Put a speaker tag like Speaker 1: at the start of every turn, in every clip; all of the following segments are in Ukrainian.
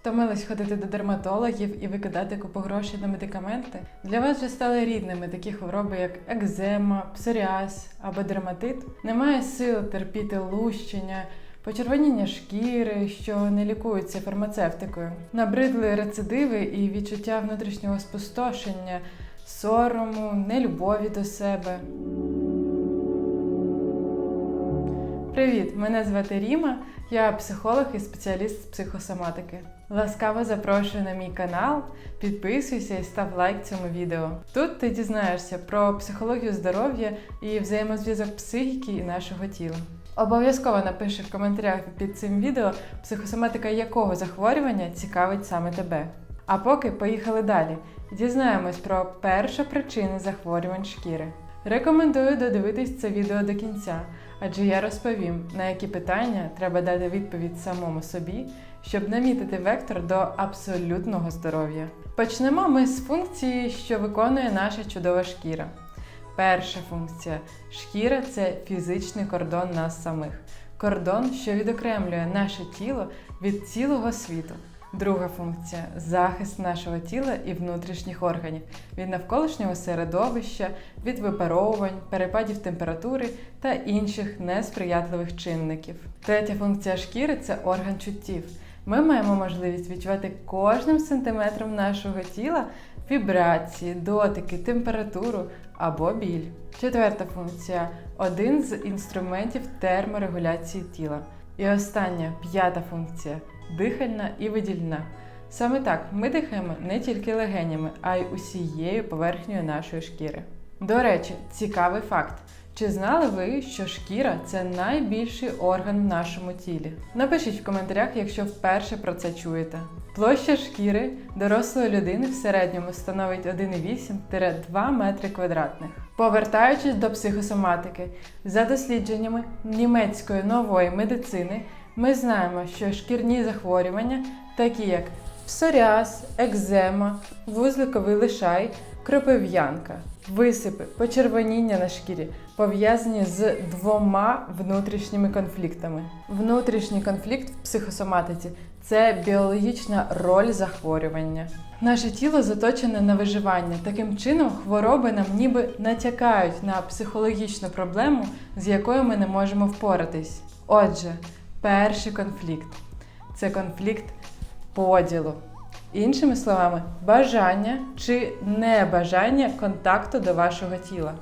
Speaker 1: Втомились ходити до дерматологів і викидати купу грошей на медикаменти? Для вас вже стали рідними такі хвороби, як екзема, псоріаз або дерматит. Немає сил терпіти лущення, почервоніння шкіри, що не лікуються фармацевтикою. Набридли рецидиви і відчуття внутрішнього спустошення, сорому, нелюбові до себе. Привіт! Мене звати Ріма, я психолог і спеціаліст з психосоматики. Ласкаво запрошую на мій канал, підписуйся і став лайк цьому відео. Тут ти дізнаєшся про психологію здоров'я і взаємозв'язок психіки і нашого тіла. Обов'язково напиши в коментарях під цим відео, психосоматика якого захворювання цікавить саме тебе. А поки поїхали далі. Дізнаємось про першу причину захворювань шкіри. Рекомендую додивитись це відео до кінця, адже я розповім, на які питання треба дати відповідь самому собі, щоб намітити вектор до абсолютного здоров'я. Почнемо ми з функції, що виконує наша чудова шкіра. Перша функція шкіра це фізичний кордон нас самих. Кордон, що відокремлює наше тіло від цілого світу. Друга функція захист нашого тіла і внутрішніх органів від навколишнього середовища, від випаровувань, перепадів температури та інших несприятливих чинників. Третя функція шкіри це орган чуттів. Ми маємо можливість відчувати кожним сантиметром нашого тіла вібрації, дотики, температуру або біль. Четверта функція один з інструментів терморегуляції тіла. І остання п'ята функція дихальна і видільна. Саме так ми дихаємо не тільки легенями, а й усією поверхнею нашої шкіри. До речі, цікавий факт. Чи знали ви, що шкіра це найбільший орган в нашому тілі? Напишіть в коментарях, якщо вперше про це чуєте. Площа шкіри дорослої людини в середньому становить 1,8-2 метри квадратних. Повертаючись до психосоматики, за дослідженнями німецької нової медицини, ми знаємо, що шкірні захворювання, такі як псоріаз, екзема, вузликовий лишай, кропив'янка, висипи, почервоніння на шкірі пов'язані з двома внутрішніми конфліктами. Внутрішній конфлікт в психосоматиці це біологічна роль захворювання. Наше тіло заточене на виживання. Таким чином, хвороби нам ніби натякають на психологічну проблему, з якою ми не можемо впоратись. Отже, перший конфлікт це конфлікт поділу. Іншими словами, бажання чи небажання контакту до вашого тіла.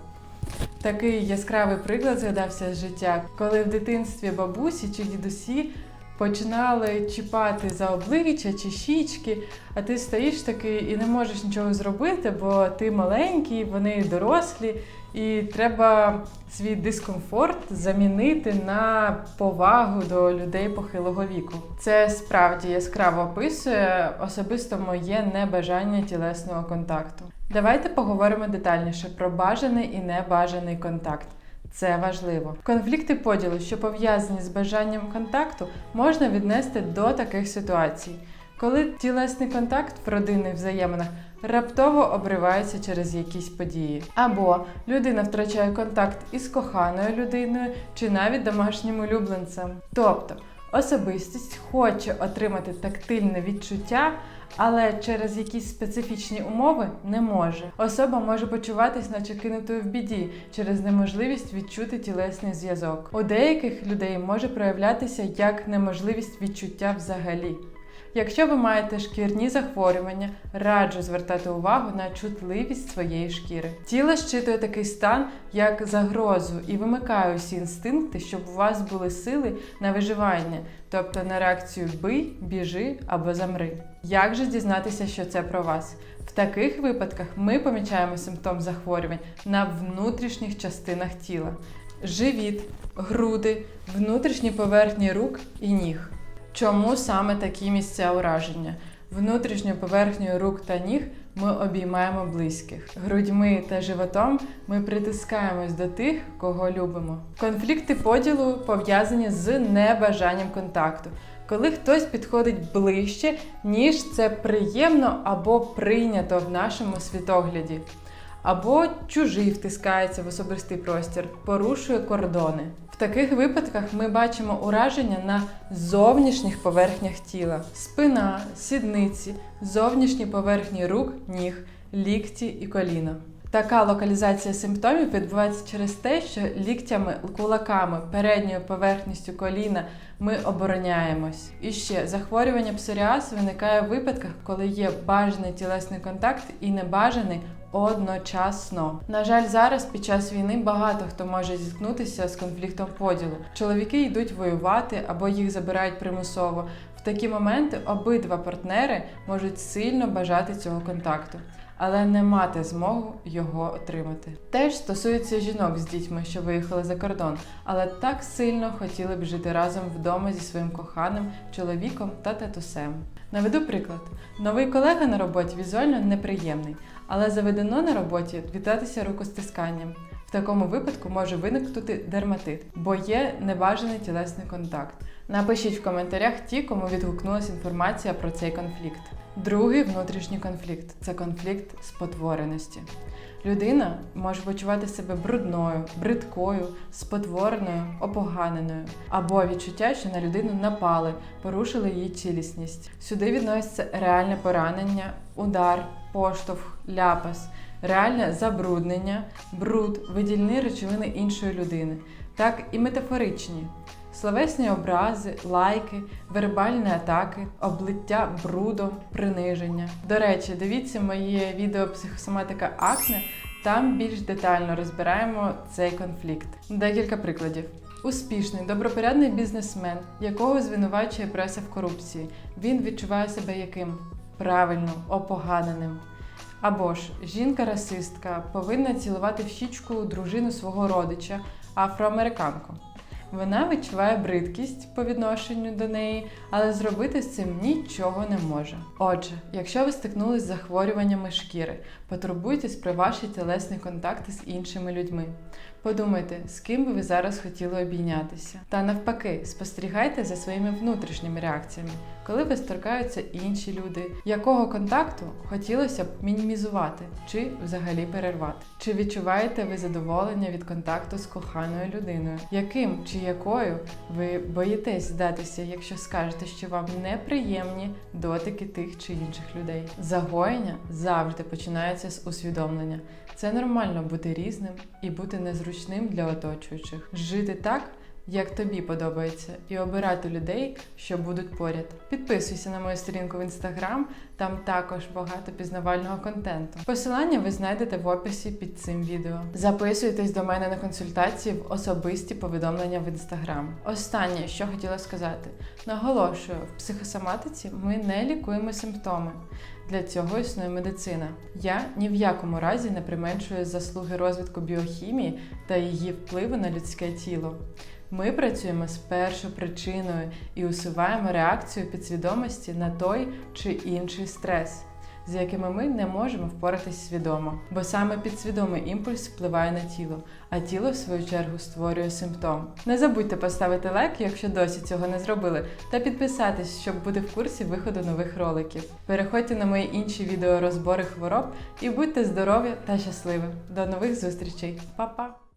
Speaker 1: Такий яскравий приклад згадався з життя, коли в дитинстві бабусі чи дідусі починали чіпати за обличчя чи щічки, а ти стоїш такий і не можеш нічого зробити, бо ти маленький, вони дорослі, і треба свій дискомфорт замінити на повагу до людей похилого віку. Це справді яскраво описує особисто моє небажання тілесного контакту. Давайте поговоримо детальніше про бажаний і небажаний контакт. Це важливо. Конфлікти поділу, що пов'язані з бажанням контакту, можна віднести до таких ситуацій, коли тілесний контакт в родинних взаєминах раптово обривається через якісь події, або людина втрачає контакт із коханою людиною чи навіть домашнім улюбленцем. Тобто особистість хоче отримати тактильне відчуття. Але через якісь специфічні умови не може. Особа може почуватись, наче кинутою в біді через неможливість відчути тілесний зв'язок. У деяких людей може проявлятися як неможливість відчуття взагалі. Якщо ви маєте шкірні захворювання, раджу звертати увагу на чутливість своєї шкіри. Тіло щитує такий стан як загрозу і вимикає усі інстинкти, щоб у вас були сили на виживання, тобто на реакцію бий, біжи або замри. Як же дізнатися, що це про вас? В таких випадках ми помічаємо симптом захворювань на внутрішніх частинах тіла: живіт, груди, внутрішні поверхні рук і ніг. Чому саме такі місця ураження? Внутрішню поверхню рук та ніг ми обіймаємо близьких. Грудьми та животом ми притискаємось до тих, кого любимо. Конфлікти поділу пов'язані з небажанням контакту, коли хтось підходить ближче, ніж це приємно або прийнято в нашому світогляді. Або чужий втискається в особистий простір, порушує кордони. В таких випадках ми бачимо ураження на зовнішніх поверхнях тіла: спина, сідниці, зовнішні поверхні рук, ніг, лікті і коліна. Така локалізація симптомів відбувається через те, що ліктями, кулаками, передньою поверхністю коліна ми обороняємось. І ще захворювання псоріаз виникає в випадках, коли є бажаний тілесний контакт і небажаний одночасно. На жаль, зараз під час війни багато хто може зіткнутися з конфліктом поділу. Чоловіки йдуть воювати або їх забирають примусово. В такі моменти обидва партнери можуть сильно бажати цього контакту. Але не мати змогу його отримати. Теж стосується жінок з дітьми, що виїхали за кордон, але так сильно хотіли б жити разом вдома зі своїм коханим чоловіком та татусем. Наведу приклад: новий колега на роботі візуально неприємний, але заведено на роботі вітатися рукостисканням. В такому випадку може виникнути дерматит, бо є небажаний тілесний контакт. Напишіть в коментарях ті, кому відгукнулася інформація про цей конфлікт. Другий внутрішній конфлікт це конфлікт спотвореності. Людина може почувати себе брудною, бридкою, спотвореною, опоганеною, або відчуття, що на людину напали, порушили її цілісність. Сюди відноситься реальне поранення, удар, поштовх, ляпас, реальне забруднення, бруд, видільні речовини іншої людини, так і метафоричні. Словесні образи, лайки, вербальні атаки, облиття брудом, приниження. До речі, дивіться моє відео психосоматика акне. Там більш детально розбираємо цей конфлікт. Декілька прикладів. Успішний, добропорядний бізнесмен, якого звинувачує преса в корупції. Він відчуває себе яким? Правильно, опоганеним. Або ж жінка-расистка повинна цілувати в щічку дружину свого родича, афроамериканку. Вона відчуває бридкість по відношенню до неї, але зробити з цим нічого не може. Отже, якщо ви стикнулись з захворюваннями шкіри, потурбуйтесь про ваші тілесні контакти з іншими людьми. Подумайте, з ким би ви зараз хотіли обійнятися. Та навпаки, спостерігайте за своїми внутрішніми реакціями, коли вас торкаються інші люди, якого контакту хотілося б мінімізувати чи взагалі перервати. Чи відчуваєте ви задоволення від контакту з коханою людиною? Яким чи якою ви боїтесь здатися, якщо скажете, що вам неприємні дотики тих чи інших людей? Загоєння завжди починається з усвідомлення. Це нормально бути різним і бути незручним для оточуючих, жити так. Як тобі подобається, і обирати людей, що будуть поряд. Підписуйся на мою сторінку в інстаграм, там також багато пізнавального контенту. Посилання ви знайдете в описі під цим відео. Записуйтесь до мене на консультації в особисті повідомлення в інстаграм. Останнє, що хотіла сказати, наголошую, в психосоматиці ми не лікуємо симптоми. Для цього існує медицина. Я ні в якому разі не применшую заслуги розвитку біохімії та її впливу на людське тіло. Ми працюємо з першопричиною і усуваємо реакцію підсвідомості на той чи інший стрес, з якими ми не можемо впоратись свідомо, бо саме підсвідомий імпульс впливає на тіло, а тіло, в свою чергу, створює симптом. Не забудьте поставити лайк, якщо досі цього не зробили, та підписатись, щоб бути в курсі виходу нових роликів. Переходьте на мої інші відео розбори хвороб і будьте здорові та щасливі. До нових зустрічей, Па-па!